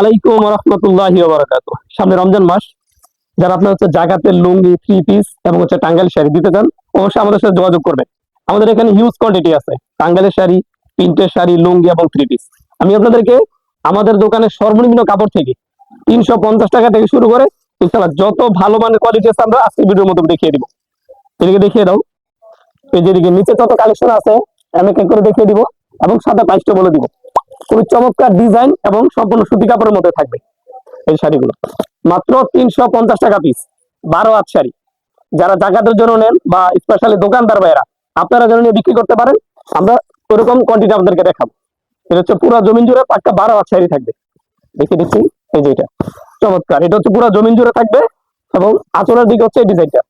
আলাইকুম সামনে রমজান মাস। যারা আপনার হচ্ছে লুঙ্গি থ্রি পিস এবং হচ্ছে শাড়ি দিতে চান, অবশ্যই আমাদের সাথে যোগাযোগ করবেন। আমাদের এখানে হিউজ কোয়ান্টিটি আছে। শাড়ি, প্রিন্টের শাড়ি, লুঙ্গি এবং থ্রি পিস আমি আপনাদেরকে আমাদের দোকানের সর্বনিম্ন কাপড় থেকে তিনশো পঞ্চাশ টাকা থেকে শুরু করে ইনশাল্লাহ যত ভালো মানের কোয়ালিটি আছে আমরা আজকে ভিডিওর মধ্যে দেখিয়ে দিব। এদিকে দেখিয়ে দাও। এই যেদিকে নিচে যত কালেকশন আছে, আমি করে দেখিয়ে দিব এবং সাদা প্রাইসটা বলে দিব। খুবই চমৎকার ডিজাইন এবং সম্পূর্ণ সুতি কাপড়ের মধ্যে থাকবে এই শাড়িগুলো। মাত্র তিনশো পঞ্চাশ টাকা পিস বারো হাত শাড়ি। যারা জাকাতের জন্য নেন বা স্পেশালি দোকানদার ভাইয়েরা, আপনারা যেন নিয়ে বিক্রি করতে পারেন, আমরা ওরকম কোয়ান্টিটি আপনাদেরকে দেখাবো। এটা হচ্ছে পুরো জমিন জুড়ে পাক্কা বারো হাত শাড়ি থাকবে। দেখে দিচ্ছি, এই যে এটা। চমৎকার, এটা হচ্ছে পুরো জমিন জুড়ে থাকবে এবং আচলের দিকে হচ্ছে এই ডিজাইনটা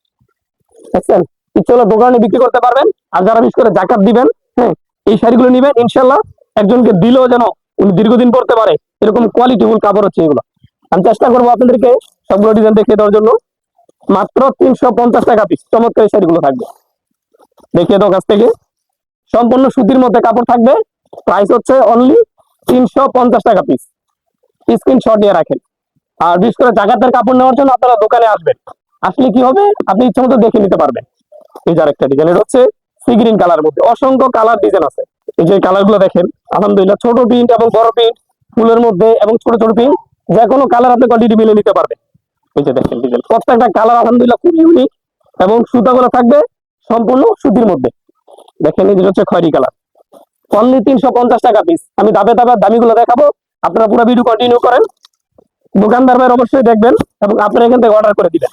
দেখছেন? ইচ্ছে হলে দোকানে বিক্রি করতে পারবেন, আর যারা বিশেষ করে জাকাত দিবেন হ্যাঁ এই শাড়িগুলো নিবেন ইনশাল্লাহ একজনকে দিলেও যেন উনি দীর্ঘদিন পড়তে পারে, এরকম কোয়ালিটিফুল কাপড় হচ্ছে এগুলো। আমি চেষ্টা করব আপনাদেরকে সবগুলো ডিজাইন দেখিয়ে দেওয়ার জন্য। মাত্র তিনশো পঞ্চাশ টাকা পিস চমৎকার শাড়িগুলো থাকবে। দেখিয়ে দাও কাছ থেকে। সম্পূর্ণ সুতির মধ্যে কাপড় থাকবে। প্রাইস হচ্ছে অনলি তিনশো পঞ্চাশ টাকা পিস স্ক্রিনশট নিয়ে রাখেন। আর বিশেষ করে জাগাতের কাপড় নেওয়ার জন্য আপনারা দোকানে আসবেন। আসলে কি হবে? আপনি ইচ্ছে মতো দেখে নিতে পারবেন। এই যে আরেকটা ডিজাইন এটা হচ্ছে সি গ্রিন কালার মধ্যে। অসংখ্য কালার ডিজাইন আছে। এই যে কালারগুলো দেখেন, আলহামদুলিল্লাহ ছোট প্রিন্ট এবং বড় প্রিন্ট ফুলের মধ্যে এবং ছোট ছোট প্রিন্ট যে কোনো কালার আপনি কোয়ালিটি মিলে নিতে পারবেন। এই যে দেখেন ডিজাইন প্রত্যেকটা কালার আলহামদুলিল্লাহ খুব ইউনিক এবং সুতাগুলো থাকবে সম্পূর্ণ সুতির মধ্যে। দেখেন এই হচ্ছে খয়রি কালার অনলি তিনশো পঞ্চাশ টাকা পিস আমি দাবে দাবে দামিগুলো দেখাবো, আপনারা পুরো ভিডিও কন্টিনিউ করেন। দোকানদার ভাই অবশ্যই দেখবেন এবং আপনারা এখান থেকে অর্ডার করে দিবেন।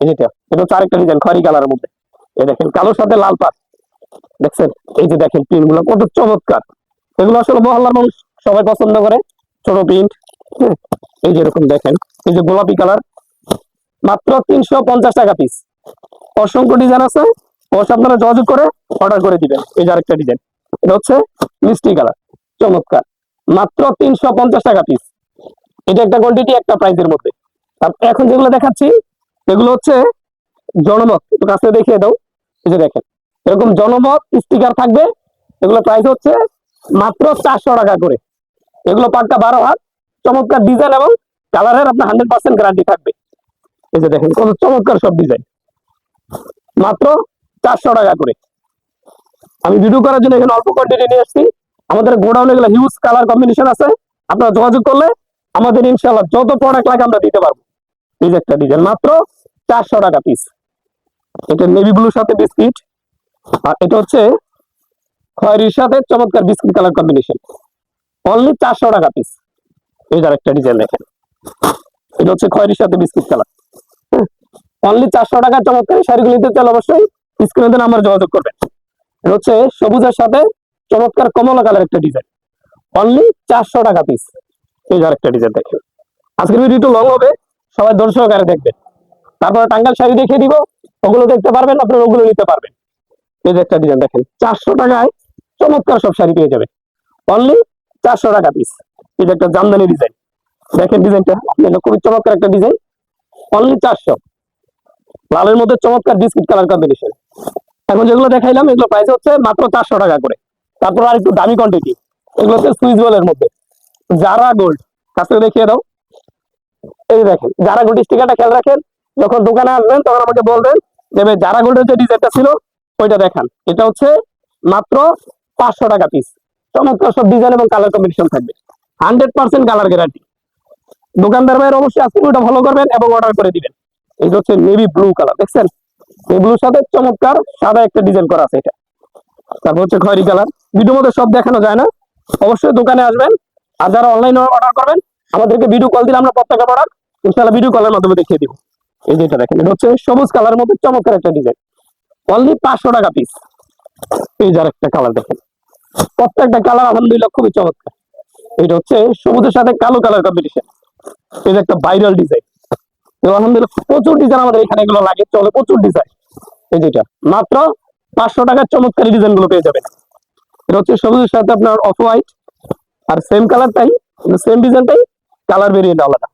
এই যেটা এটা হচ্ছে আরেকটা ডিজাইন খয়রি কালারের মধ্যে। এই দেখেন, কালোর সাথে লাল পাত দেখছেন? এই যে দেখেন প্রিন্টগুলো কত চমৎকার। এগুলো আসলে মহল্লার মানুষ সবাই পছন্দ করে, ছোট প্রিন্ট এই যে এরকম দেখেন, এই যে গোলাপি কালার, মাত্র তিনশো পঞ্চাশ টাকা পিস অসংখ্য ডিজাইন আছে অবশ্যই আপনারা যোগাযোগ করে অর্ডার করে দিবেন। এই যে আরেকটা ডিজাইন এটা হচ্ছে মিষ্টি কালার, চমৎকার। মাত্র তিনশো পঞ্চাশ টাকা পিস এটা একটা কোয়ান্টিটি একটা প্রাইসের মধ্যে। আর এখন যেগুলো দেখাচ্ছি, এগুলো হচ্ছে জনমত, একটু কাছে দেখিয়ে দাও। এই যে দেখেন এরকম জনমত স্টিকার থাকবে। এগুলো প্রাইস হচ্ছে মাত্র চারশো টাকা করে। এগুলো পাক্কা বারো হাত, চমৎকার ডিজাইন এবং কালারের আপনার হান্ড্রেড পার্সেন্ট গ্যারান্টি থাকবে। এই যে দেখেন, কত চমৎকার সব ডিজাইন মাত্র চারশো টাকা করে। আমি ভিডিও করার জন্য এখানে অল্প কোয়ান্টিটি নিয়ে এসেছি আমাদের গোডাউনে এগুলো হিউজ কালার কম্বিনেশন আছে। আপনারা যোগাযোগ করলে আমাদের ইনশাল্লাহ যত প্রোডাক্ট লাগে আমরা দিতে পারব। এই যে একটা ডিজাইন মাত্র চারশো টাকা পিস এটা নেভি ব্লুর সাথে বিস্কিট আর এটা হচ্ছে খয়েরির সাথে চমৎকার বিস্কিট কালার কম্বিনেশন অনলি চারশো টাকা পিস এই যার একটা ডিজাইন দেখেন। এটা হচ্ছে খয়েরির সাথে বিস্কিট কালার। অনলি চারশো টাকা চমৎকার শাড়িগুলো নিতে চাইলে অবশ্যই স্ক্রিনে নাম্বার যোগাযোগ করবেন। এটা হচ্ছে সবুজের সাথে চমৎকার কমলা কালার একটা ডিজাইন অনলি চারশো টাকা পিস এই যার একটা ডিজাইন দেখেন। আজকের ভিডিও একটু লং হবে। সবাই দর্শক আরে দেখবেন। তারপরে টাঙ্গাল শাড়ি দেখিয়ে দিব। ওগুলো দেখতে পারবেন, আপনারা ওগুলো নিতে পারবেন। এই যে একটা ডিজাইন দেখেন, চারশো টাকায় চমৎকার সব শাড়ি পেয়ে যাবেন। অনলি চারশো টাকা পিস যে একটা জামদানি ডিজাইন দেখেন ডিজাইনটা খুবই চমৎকার একটা ডিজাইন অনলি চারশো। লালের মধ্যে চমৎকার বিস্কিট কালার কম্বিনেশন এখন যেগুলো দেখাইলাম, এগুলো প্রাইস হচ্ছে মাত্র চারশো টাকা করে। তারপর আর একটু দামি কোয়ান্টিটি এগুলো হচ্ছে সুইচ বলের মধ্যে। যারা গোল্ড কাছে দেখিয়ে দাও। এই দেখেন, যারা গোল্ড স্টিকারটা খেয়াল রাখেন, যখন দোকানে আসবেন, তখন আমাকে বলবেন যে যারা গোল্ডের যে ডিজাইনটা ছিল ওইটা দেখান? এটা হচ্ছে মাত্র পাঁচশো টাকা পিস চমৎকার সব ডিজাইন এবং কালার কম্বিনেশন থাকবে। হান্ড্রেড পার্সেন্ট কালার গ্যারান্টি দোকানদার ভাইয়ের অবশ্যই আজকে ওইটা ফলো করবেন এবং অর্ডার করে দিবেন। এটা হচ্ছে নেভি ব্লু কালার দেখছেন? এই ব্লুর সাথে চমৎকার সাদা একটা ডিজাইন করা আছে এটা। তারপর হচ্ছে খয়েরি কালার ভিডিওর মধ্যে সব দেখানো যায় না। অবশ্যই দোকানে আসবেন। আর যারা অনলাইনে অর্ডার করবেন, আমাদেরকে ভিডিও কল দিলে আমরা প্রত্যেকটা প্রোডাক্ট ইনশাল্লাহ ভিডিও কলের মাধ্যমে দেখিয়ে দিব। এই যেটা দেখেন, এটা হচ্ছে সবুজ কালার মধ্যে চমৎকার একটা ডিজাইন অনলি পাঁচশো টাকা পিস এই যার একটা কালার দেখেন। প্রত্যেকটা কালার আলহামদুলিল্লাহ খুবই চমৎকার। এটা হচ্ছে সবুজের সাথে কালো কালার কম্বিনেশন যে একটা ভাইরাল ডিজাইন আলহামদুলিল্লাহ প্রচুর ডিজাইন আমাদের এখানে এগুলো লাগে, চলে প্রচুর ডিজাইন এই যেটা মাত্র পাঁচশো টাকার চমৎকারী ডিজাইনগুলো পেয়ে যাবেন। এটা হচ্ছে সবুজের সাথে আপনার অফ হোয়াইট আর সেম কালারটাই সেম ডিজাইনটাই কালার ভেরিয়েন্ট আলাদা।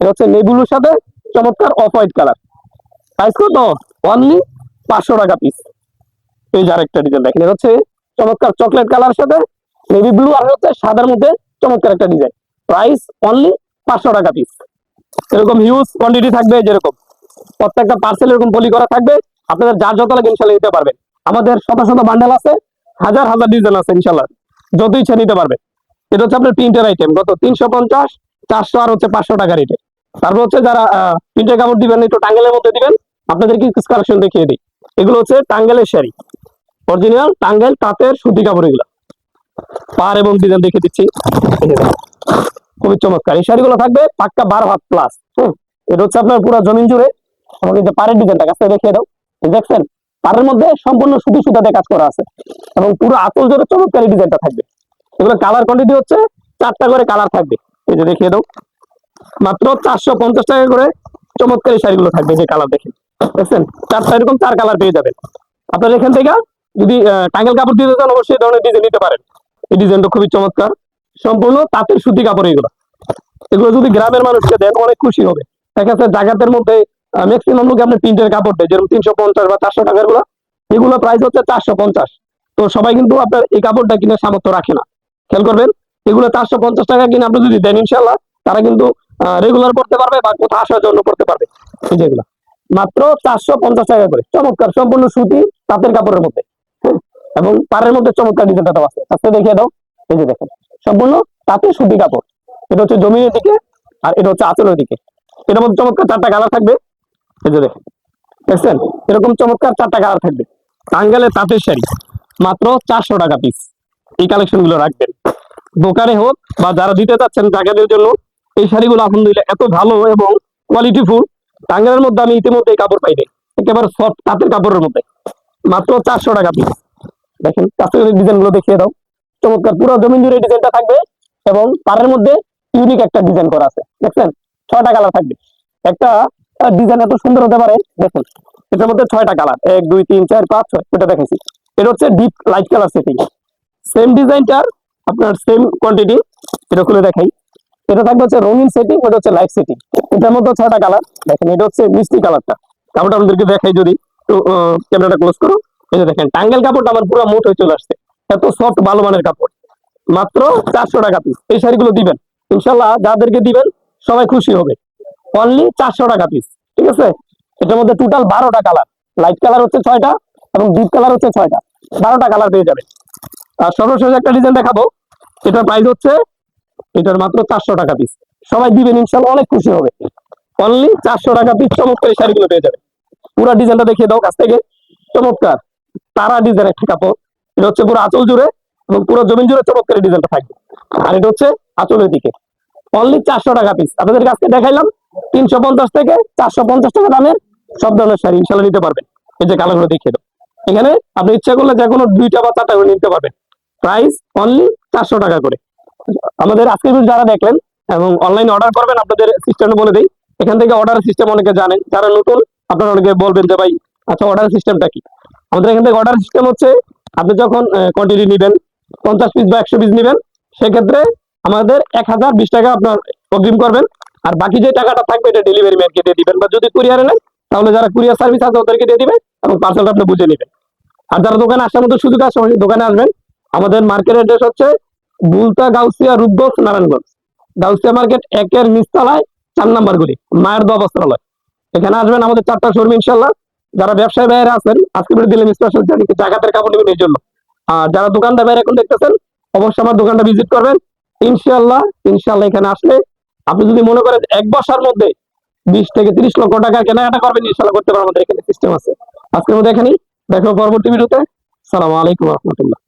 এটা হচ্ছে নেবুলোর সাথে চমৎকার অফ হোয়াইট কালার প্রাইস কত? অনলি পাঁচশো টাকা পিস এই যে আরেকটা ডিজাইন দেখেন, এটা হচ্ছে চমৎকার চকলেট কালার সাথে নেভি ব্লু আর হচ্ছে সাদার মধ্যে চমৎকার একটা ডিজাইন প্রাইস অনলি পাঁচশো টাকা পিস এরকম হিউজ কোয়ান্টিটি থাকবে যেরকম। প্রত্যেকটা পার্সেল এরকম পলি করা থাকবে। আপনাদের যার যত লাগে ইনশাল্লাহ নিতে পারবেন। আমাদের শত শত বান্ডেল আছে, হাজার হাজার ডিজাইন আছে ইনশাল্লাহ। যত ইচ্ছা নিতে পারবে। এটা হচ্ছে আপনার প্রিন্টের আইটেম গত তিনশো পঞ্চাশ, চারশো আর হচ্ছে পাঁচশো টাকা রেটে তারপর হচ্ছে যারা প্রিন্টের কাপড় দিবেন, একটু টাঙ্গেলের মধ্যে দিবেন, আপনাদেরকে কালেকশন দেখিয়ে দিই। এগুলো হচ্ছে টাঙ্গেলের শাড়ি। অরিজিনাল টাঙ্গেল তাঁতের সুতি কাপড় এগুলো। পার এবং ডিজাইন দেখে দিচ্ছি। খুবই চমৎকার। এই শাড়িগুলো থাকবে পাক্কা বারো হাত প্লাস হুম? এটা হচ্ছে আপনার পুরো জমিন জুড়ে আমাকে যে পাড়ের ডিজাইনটা কাছে দেখিয়ে দাও। দেখছেন, পাড়ের মধ্যে সম্পূর্ণ সুতি সুতাতে কাজ করা আছে এবং পুরো আতল জোরে চমৎকার ডিজাইনটা থাকবে। এগুলো কালার কোয়ান্টিটি হচ্ছে চারটা করে কালার থাকবে। এই যে দেখিয়ে দাও। মাত্র চারশো পঞ্চাশ টাকা করে চমৎকার শাড়িগুলো থাকবে যে কালার দেখেন দেখছেন চারটা এরকম চার কালার পেয়ে যাবেন। আপনার এখান থেকে যদি টাঙ্গেল কাপড় দিতে চান অবশ্যই এই ধরনের ডিজাইন নিতে পারেন। এই ডিজাইনটা খুবই চমৎকার। সম্পূর্ণ তাঁতের সুতি কাপড় এগুলো এগুলো যদি গ্রামের মানুষকে দেন, অনেক খুশি হবে। দেখা যাচ্ছে জায়গাতের মধ্যে ম্যাক্সিমাম লোক আপনি প্রিন্টের কাপড় দেয়, যেরকম তিনশো পঞ্চাশ বা চারশো টাকারগুলো এগুলো প্রাইস হচ্ছে চারশো পঞ্চাশ। তো সবাই কিন্তু আপনার এই কাপড়টা কিনে সামর্থ্য রাখে না। খেয়াল করবেন, এগুলো চারশো পঞ্চাশ টাকা কিনে আপনি যদি দেন ইনশাল্লাহ তারা কিন্তু রেগুলার পড়তে পারবে বা কোথাও আসার জন্য পড়তে পারবে। এই যেগুলো মাত্র চারশো পঞ্চাশ টাকা করে। চমৎকার সম্পূর্ণ সুতি তাঁতের কাপড়ের মধ্যে। হ্যাঁ, এবং পাড়ের মধ্যে চমৎকার ডিজাইনটা আছে। আজকে দেখিয়ে দাও। এই যে দেখেন সম্পূর্ণ তাঁতের সুতি কাপড়। এটা হচ্ছে জমিনের দিকে আর এটা হচ্ছে আঁচলের দিকে। এটার মধ্যে চমৎকার চারটা কালার থাকবে। এই যে দেখেন দেখছেন? এরকম চমৎকার চারটা কালার থাকবে। টাঙ্গালের তাঁতের শাড়ি মাত্র চারশো টাকা পিস এই কালেকশনগুলো রাখবেন। দোকানে হোক বা যারা দিতে চাচ্ছেন জায়গাদের জন্য এই শাড়িগুলো আলহামদুলিল্লাহ এত ভালো এবং কোয়ালিটি ফুল। টাঙ্গালের মধ্যে আমি ইতিমধ্যে কাপড় পাইনি। একেবারে সফট তাঁতের কাপড়ের মধ্যে। মাত্র চারশো টাকা পিস দেখেন কাছে ডিজাইনগুলো দেখিয়ে দাও। চমৎকার, পুরো জমিন জুড়ে ডিজাইনটা থাকবে এবং পাড়ের মধ্যে ইউনিক একটা ডিজাইন করা আছে। দেখছেন? ছয়টা কালার থাকবে। একটা ডিজাইন এত সুন্দর হতে পারে, দেখুন। এটার মধ্যে ছয়টা কালার এক, দুই, তিন, চার, পাঁচ, ছয় এটা দেখেছি। এটা হচ্ছে deep light colour setting same ডিজাইনটার আপনার সেম কোয়ান্টিটি এটা খুলে দেখাই। এটা থাকবে হচ্ছে রঙিন সেটিং ওটা হচ্ছে লাইট সেটিং এটার মধ্যে ছয়টা কালার দেখেন, এটা হচ্ছে মিষ্টি কালারটা কাপড়টা আপনাদেরকে দেখাই যদি তো ক্যামেরাটা ক্লোজ করো। এই দেখেন, টাঙ্গেল কাপড়টা আমার পুরো মোট হয়ে চলে আসছে। এত সফট ভালো মানের কাপড়। মাত্র চারশো টাকা পিস এই শাড়িগুলো দিবেন। ইনশাল্লাহ যাদেরকে দিবেন, সবাই খুশি হবে। অনলি চারশো টাকা পিস ঠিক আছে? এটার মধ্যে টোটাল বারোটা কালার লাইট কালার হচ্ছে ছয়টা এবং ডিপ কালার হচ্ছে ছয়টা। বারোটা কালার পেয়ে যাবে আর সর্বশেষ একটা ডিজাইন দেখাবো। এটার প্রাইস হচ্ছে এটার মাত্র চারশো টাকা পিস সবাই দিবেন, ইনশাল্লাহ অনেক খুশি হবে। অনলি চারশো টাকা পিস চমৎকার শাড়িগুলো পেয়ে যাবে পুরো ডিজাইনটা দেখিয়ে দাও কাছ থেকে। চমৎকার। তারা ডিজাইন একটা কাপড় এটা হচ্ছে পুরো আঁচল জুড়ে এবং পুরো জমিন জুড়ে চমৎকার ডিজাইনটা থাকবে। আর এটা হচ্ছে আঁচলের দিকে। অনলি চারশো টাকা পিস আপনাদের কাছে দেখাইলাম, তিনশো পঞ্চাশ থেকে চারশো পঞ্চাশ টাকা দামের সব ধরনের শাড়ি ইনশাল্লাহ নিতে পারবেন। এই যে কালো কালারগুলো দেখিয়ে দাও। এখানে আপনি ইচ্ছা করলে যে কোনো দুইটা বা চারটা করে নিতে পারবেন। প্রাইস অনলি চারশো টাকা করে। আমাদের আজকের ভিডিও যারা দেখলেন এবং অনলাইনে অর্ডার করবেন, আপনাদের সিস্টেমে বলে দিই। এখান থেকে অর্ডার সিস্টেম অনেকে জানেন। যারা নতুন, আপনারা অনেকে বলবেন যে, ভাই আচ্ছা অর্ডার সিস্টেমটা কি? আমাদের এখান থেকে অর্ডার সিস্টেম হচ্ছে, আপনি যখন কোয়ান্টিটি নেবেন, পঞ্চাশ পিস বা একশো পিস নেবেন, সেক্ষেত্রে আমাদের এক হাজার বিশ টাকা আপনার অগ্রিম করবেন। আর বাকি যে টাকাটা থাকবে, এটা ডেলিভারি ম্যানকে দিয়ে দিবেন। বা যদি কুরিয়ারে নেন তাহলে যারা কুরিয়ার সার্ভিস আছে, ওদেরকে দিয়ে দিবেন এবং পার্সেলটা আপনি বুঝে নেবেন। আর যারা দোকানে আসার মতো সুযোগ আছে দোকানে আসবেন। আমাদের মার্কেট অ্যাড্রেস হচ্ছে বুলতা গাউসিয়া, রূপগঞ্জ, নারায়ণগঞ্জ। গাউসিয়া মার্কেট একের নিচতলায়, চার নাম্বার গুলি, মায়ের দোয়া বস্ত্রালয়। এখানে আসবেন আমাদের চারটা শোরুম ইনশাল্লাহ যারা ব্যবসায়ী বাইরে আছেন আজকে ভিডিও দিলাম স্পেশাল জায়গাতের কাপড় নেবেন এই জন্য। আর যারা দোকানটা বাইরে এখন দেখতেছেন, অবশ্যই আমার দোকানটা ভিজিট করবেন। ইনশাল্লাহ ইনশাল্লাহ এখানে আসলে আপনি যদি মনে করেন এক বছর মধ্যে বিশ থেকে তিরিশ লক্ষ টাকা কেনাকাটা করবেন ইনশাল্লাহ করতে পারবেন আমাদের এখানে সিস্টেম আছে। আজকের মধ্যে এখানেই, দেখো পরবর্তী ভিডিওতে সালাম আলাইকুম রহমতুল্লাহ।